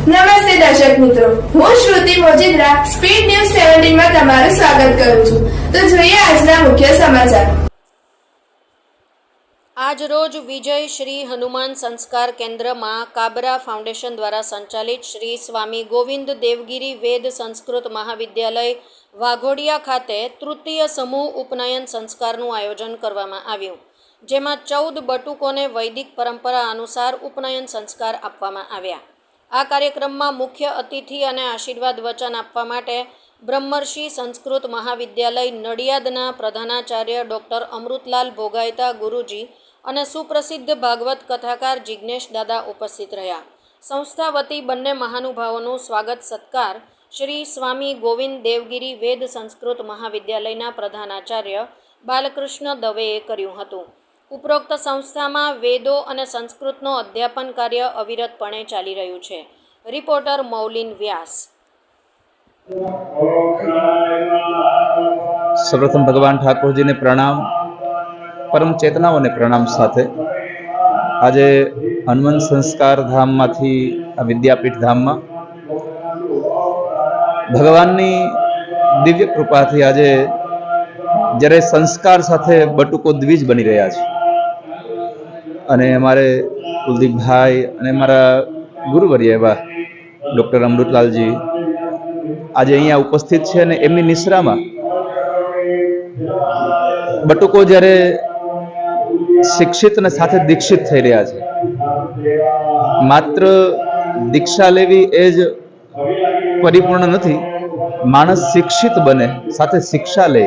નમસ્તે દર્શક મિત્રો. હું શ્રુતિ મોજીદ્રા, સ્પીડ ન્યૂઝ સેવન્ટીનમાં તમારું સ્વાગત કરું છું. તો જોઈએ આજના મુખ્ય સમાચાર. આજ રોજ વિજય શ્રી હનુમાન સંસ્કાર કેન્દ્રમાં કાબરા ફાઉન્ડેશન દ્વારા સંચાલિત શ્રી સ્વામી ગોવિંદ દેવગીરી વેદ સંસ્કૃત મહાવિદ્યાલય, વાઘોડિયા ખાતે તૃતીય સમૂહ ઉપનયન સંસ્કારનું આયોજન કરવામાં આવ્યું, જેમાં ચૌદ બટુકોને વૈદિક પરંપરા અનુસાર ઉપનયન સંસ્કાર આપવામાં આવ્યા. આ કાર્યક્રમમાં મુખ્ય અતિથિ અને આશીર્વાદ વચન આપવા માટે બ્રહ્મર્ષિ સંસ્કૃત મહાવિદ્યાલય નડિયાદના પ્રધાનાચાર્ય ડૉક્ટર અમૃતલાલ ભોગાયતા ગુરુજી અને સુપ્રસિદ્ધ ભાગવત કથાકાર જિજ્ઞેશ દાદા ઉપસ્થિત રહ્યા. સંસ્થા વતી બંને મહાનુભાવોનું સ્વાગત સત્કાર શ્રી સ્વામી ગોવિંદ દેવગીરી વેદ સંસ્કૃત મહાવિદ્યાલયના પ્રધાનાચાર્ય બાલકૃષ્ણ દવેએ કર્યું હતું. ઉપરોક્ત સંસ્થામાં વેદો અને સંસ્કૃતનો અધ્યાપન કાર્ય અવિરતપણે ચાલી રહ્યું છે. રિપોર્ટર મૌલિન વ્યાસ. સર્વપ્રથમ ભગવાન ઠાકોરજીને પ્રણામ. પરમ ચેતનાઓને પ્રણામ સાથે. આજે હનુમાન સંસ્કાર ધામમાંથી, આ વિદ્યાપીઠ ધામમાં ભગવાનની દિવ્ય કૃપાથી આજે જ્યારે સંસ્કાર સાથે બટુકો દ્વિજ બની રહ્યા છે. અને અમારે કુલદીપભાઈ અને મારા ગુરુવર્ય એવા ડૉક્ટર અમૃતલાલજી આજે અહીંયા ઉપસ્થિત છે અને એમની નિશ્રામાં બટુકો જ્યારે શિક્ષિત અને સાથે દીક્ષિત થઈ રહ્યા છે. માત્ર દીક્ષા લેવી એ જ પરિપૂર્ણ નથી, માણસ શિક્ષિત બને, સાથે શિક્ષા લે.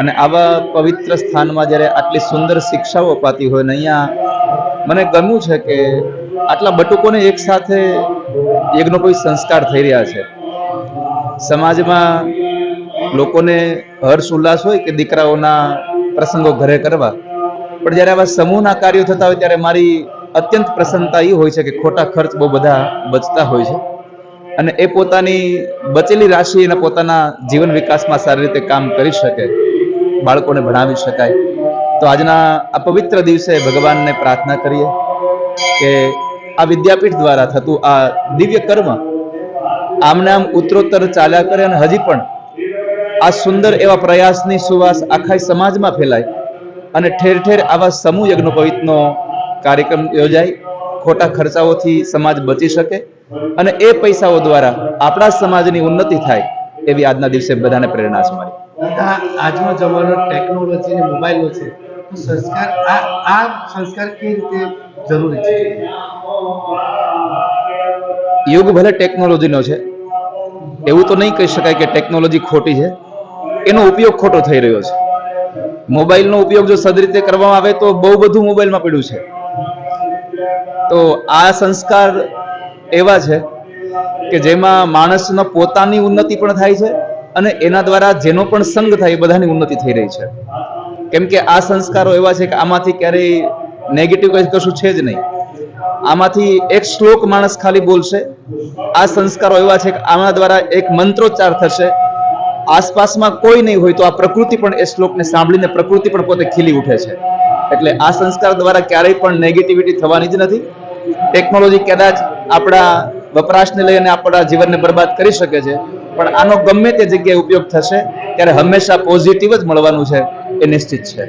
અને આવા પવિત્ર સ્થાનમાં જ્યારે આટલી સુંદર શિક્ષાઓ અપાતી હોય ને અહીંયા મને ગમ્યું છે કે આટલા બટુકોને એક સાથે કોઈ સંસ્કાર થઈ રહ્યા છે. સમાજમાં લોકોને હર્ષ ઉલ્લાસ હોય કે દીકરાઓના પ્રસંગો ઘરે કરવા. પણ જ્યારે આવા સમૂહના કાર્યો થતા હોય ત્યારે મારી અત્યંત પ્રસન્નતા એ હોય છે કે ખોટા ખર્ચ બહુ બધા બચતા હોય છે. અને એ પોતાની બચેલી રાશિ અને પોતાના જીવન વિકાસમાં સારી રીતે કામ કરી શકે. બાળકોને ભણાવી શકાય. તો આજના આ પવિત્ર દિવસે ભગવાનને પ્રાર્થના કરીએ કે આ વિદ્યાપીઠ દ્વારા થતું આ દિવ્ય કર્મ આમને આમ ઉત્તરોત્તર ચાલ્યા કરે અને હજી પણ આ સુંદર એવા પ્રયાસની સુવાસ આખા સમાજમાં ફેલાય અને ઠેર ઠેર આવા સમૂહ યજ્ઞોપવિતનો કાર્યક્રમ યોજાય. ખોટા ખર્ચાઓથી સમાજ બચી શકે અને એ પૈસાઓ દ્વારા આપણા સમાજની ઉન્નતિ થાય એવી આજના દિવસે બધાને પ્રેરણા છે મારી. દાદા આજનો જમાનો ટેકનોલોજી અને મોબાઈલનો છે. તો સંસ્કાર આ આ સંસ્કાર કેવી રીતે જરૂરી છે? યુગ ભલે ટેકનોલોજીનો છે, એવું તો નહીં કહી શકાય કે ટેકનોલોજી ખોટી છે. એનો ઉપયોગ ખોટો થઈ રહ્યો છે. મોબાઈલનો ઉપયોગ જો સદ રીતે કરવામાં આવે તો બહુ બધું મોબાઈલમાં પડ્યું છે. તો આ સંસ્કાર એવા છે કે જેમાં માણસનો પોતાની ઉન્નતિ પણ થાય છે અને એના દ્વારા જેનો પણ સંગ થાય એ બધાની ઉન્નતિ થઈ રહી છે. કેમ કે આ સંસ્કારો એવા છે કે આમાંથી ક્યારેય નેગેટિવ કશું છે જ નહીં. આમાંથી એક શ્લોક માણસ ખાલી બોલશે. આ સંસ્કારો એવા છે કે આના દ્વારા એક મંત્રોચ્ચાર થશે. આસપાસમાં કોઈ નહીં હોય તો આ પ્રકૃતિ પણ એ શ્લોકને સાંભળીને પ્રકૃતિ પણ પોતે ખીલી ઉઠે છે. એટલે આ સંસ્કાર દ્વારા ક્યારેય પણ નેગેટિવિટી થવાની જ નથી. ટેકનોલોજી કદાચ આપણા વપરાશને લઈને આપણા જીવનને બરબાદ કરી શકે છે. પણ આનો ગમે તે જગ્યાએ ઉપયોગ થશે, ત્યારે હંમેશા પોઝિટિવ જ મળવાનું છે, એ નિશ્ચિત છે.